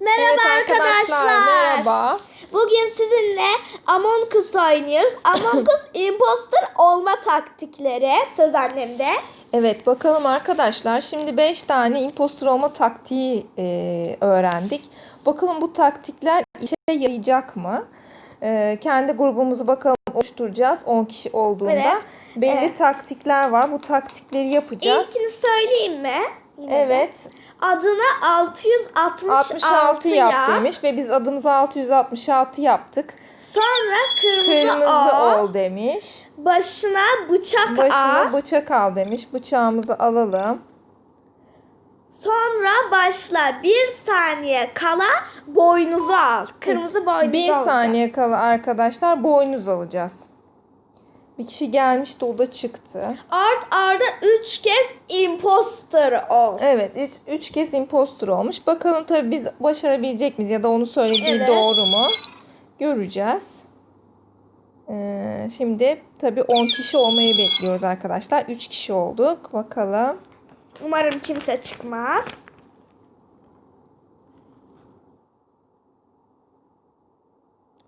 Merhaba Evet arkadaşlar. Merhaba. Bugün sizinle Among Us oynuyoruz. Among Us imposter olma taktikleri söz annemde. Evet bakalım arkadaşlar. Şimdi 5 tane impostor olma taktiği e, öğrendik. Bakalım bu taktikler işe yarayacak mı? E, kendi grubumuzu bakalım oluşturacağız 10 kişi olduğunda. Evet. Belli Evet. taktikler var. Bu taktikleri yapacağız. İlkini söyleyeyim mi? Yine de. Evet. Adına 666 66 yap ya. demiş ve biz adımıza 666 yaptık. Sonra kırmızı, Kırmızı O. ol demiş. Başına bıçak Başına A. bıçak al demiş. Bıçağımızı alalım. Sonra başla bir saniye kala boynuzu al. Kırmızı boynuzu Bir alacağız. saniye kala arkadaşlar boynuz alacağız. Bir kişi gelmişti o da çıktı. Art arda 3 kez imposter ol. Evet 3 kez impostor olmuş. Bakalım tabii biz başarabilecek miyiz ya da onu söylediği Evet. doğru mu? Göreceğiz. Ee, şimdi tabii 10 kişi olmayı bekliyoruz arkadaşlar. 3 kişi olduk. Bakalım. Umarım kimse çıkmaz.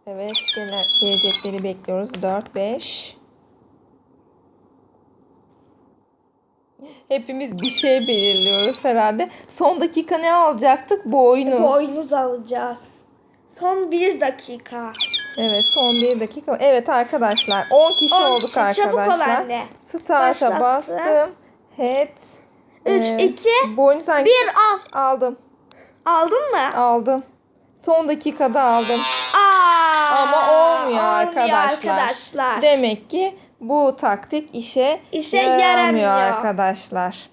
Evet gele, gelecekleri bekliyoruz. 4, 5. Hepimiz bir şey belirliyoruz herhalde. Son dakika ne alacaktık? Boynuz. Boynuz alacağız. Son bir dakika. Evet son bir dakika. Evet arkadaşlar 10 kişi On olduk kişi, arkadaşlar. Start'a Başlattım. bastım. Head. 3, Ee, 2, Boynuz hangi? 1 al. Aldım. Aldın mı? Aldım. Son dakikada aldım. Aa, Ama olmuyor arkadaşlar. arkadaşlar. Demek ki bu taktik işe, İşe yaramıyor arkadaşlar.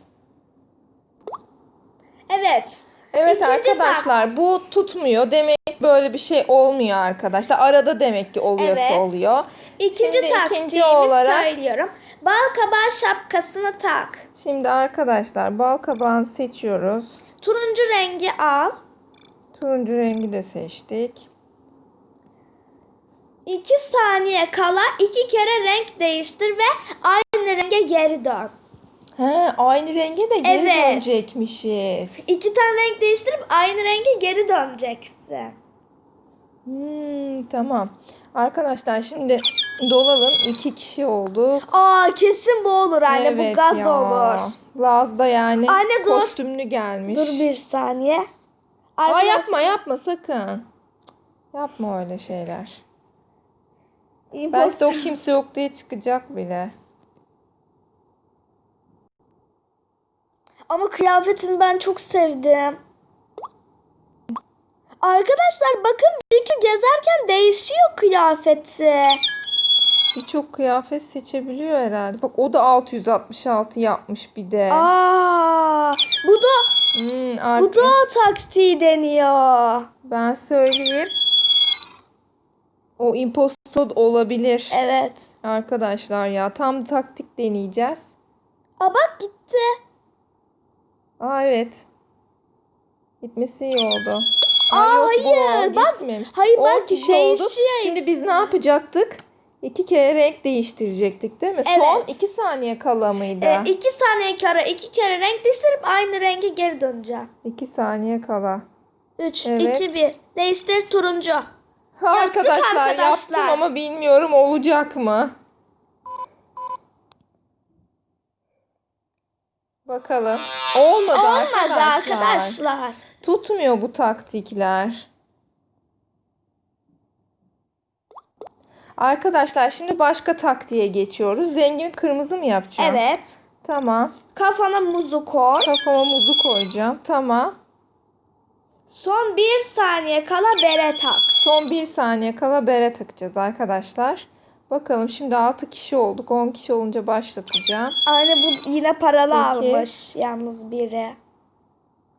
Evet. Evet İkinci arkadaşlar bu tutmuyor. Demek böyle bir şey olmuyor arkadaşlar. Arada demek ki oluyorsa Evet. oluyor. İkinci Şimdi taktiğimi ikinci olarak- söylüyorum. Bal kabağı şapkasını tak. Şimdi arkadaşlar bal kabağını seçiyoruz. Turuncu rengi al. Turuncu rengi de seçtik. 2 saniye kala iki kere renk değiştir ve aynı renge geri dön. He, aynı renge de geri Evet. dönecekmişiz. İki tane renk değiştirip aynı renge geri döneceksin. Hmm, tamam. Arkadaşlar şimdi dolalım. iki kişi olduk. Aa kesin bu olur anne bu gaz olur. Laz da yani Anne dur. kostümlü gelmiş. Dur bir saniye. Aa, Arkadaş- yapma yapma sakın. Yapma öyle şeyler. Belki de o kimse yok diye çıkacak bile. Ama kıyafetini ben çok sevdim. Arkadaşlar bakın Ricky gezerken değişiyor kıyafeti. Birçok kıyafet seçebiliyor herhalde. Bak o da 666 yapmış bir de. Aa, bu da Hmm, bu da taktiği deniyor. ben söyleyeyim. O impostor olabilir. Evet. Arkadaşlar ya tam taktik deneyeceğiz. Aa bak gitti. Aa evet. Gitmesi iyi oldu. Aa, yok, bu hayır, bak- gitmemiş. hayır, 10 bak, kişi olduk. Şimdi biz ne yapacaktık? İki kere renk değiştirecektik değil mi? Son Evet. iki saniye kala mıydı? Ee, iki saniye kara iki kere renk değiştirip aynı renge geri döneceğim. İki saniye kala. 3, Evet. 2, 1. Değiştir turuncu. Ha, arkadaşlar, arkadaşlar. yaptım ama bilmiyorum olacak mı? Bakalım. Olmadı, Olmadı arkadaşlar. arkadaşlar. Tutmuyor bu taktikler. Arkadaşlar şimdi başka taktiğe geçiyoruz. Zengin kırmızı mı yapacağım? Evet. Tamam. Kafana muzu koy. Kafama muzu koyacağım. Tamam. Son bir saniye kala bere tak. Son bir saniye kala bere takacağız arkadaşlar. Bakalım şimdi 6 kişi olduk. 10 kişi olunca başlatacağım. Anne bu yine paralı Sekiz. almış yalnız biri.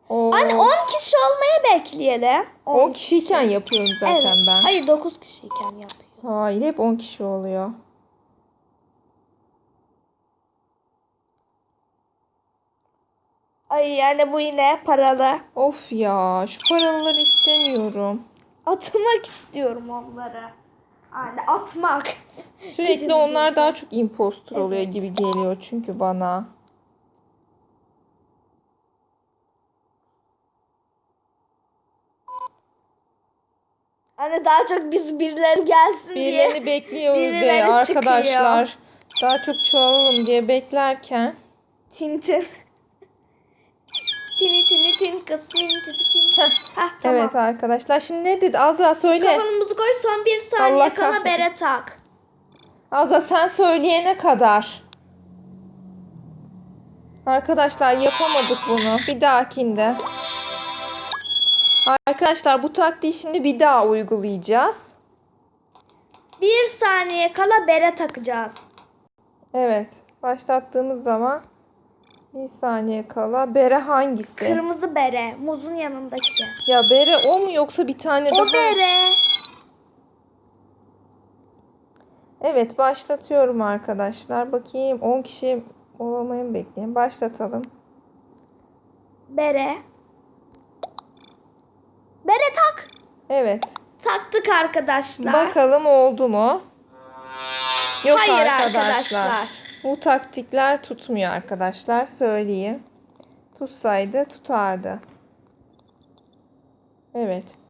Oo. Anne 10 kişi olmayı bekleyelim. 10 kişiyken yapıyorum zaten Evet. ben. Hayır 9 kişiyken yapıyor. Hayır hep 10 kişi oluyor. Ay yani bu yine paralı. Of ya şu paraları istemiyorum. Atmak istiyorum onları. Anne atmak. Sürekli onlar daha çok impostor oluyor gibi geliyor çünkü bana. Hani daha çok biz birileri gelsin Birilerini diye. bekliyoruz diye birileri arkadaşlar. Daha çok çoğalalım diye beklerken. Tintin. Tini tini tin kız tini tini tin. Heh, tamam. Evet arkadaşlar. Şimdi ne dedi? Azra söyle. Kafanımızı koy son bir saniye Allah kala kahretsin. bere tak. Azra sen söyleyene kadar. Arkadaşlar yapamadık bunu. Bir dahakinde. Arkadaşlar bu taktiği şimdi bir daha uygulayacağız. Bir saniye kala bere takacağız. Evet. Başlattığımız zaman bir saniye kala. Bere hangisi? Kırmızı bere. Muzun yanındaki. Ya bere o mu yoksa bir tane daha? O bere. Evet başlatıyorum arkadaşlar. Bakayım 10 kişi olamayı mı bekleyin. Başlatalım. Bere. Bere tak. Evet. Taktık arkadaşlar. Bakalım oldu mu? Yok Hayır arkadaşlar. arkadaşlar. Bu taktikler tutmuyor arkadaşlar. Söyleyeyim. Tutsaydı tutardı. Evet.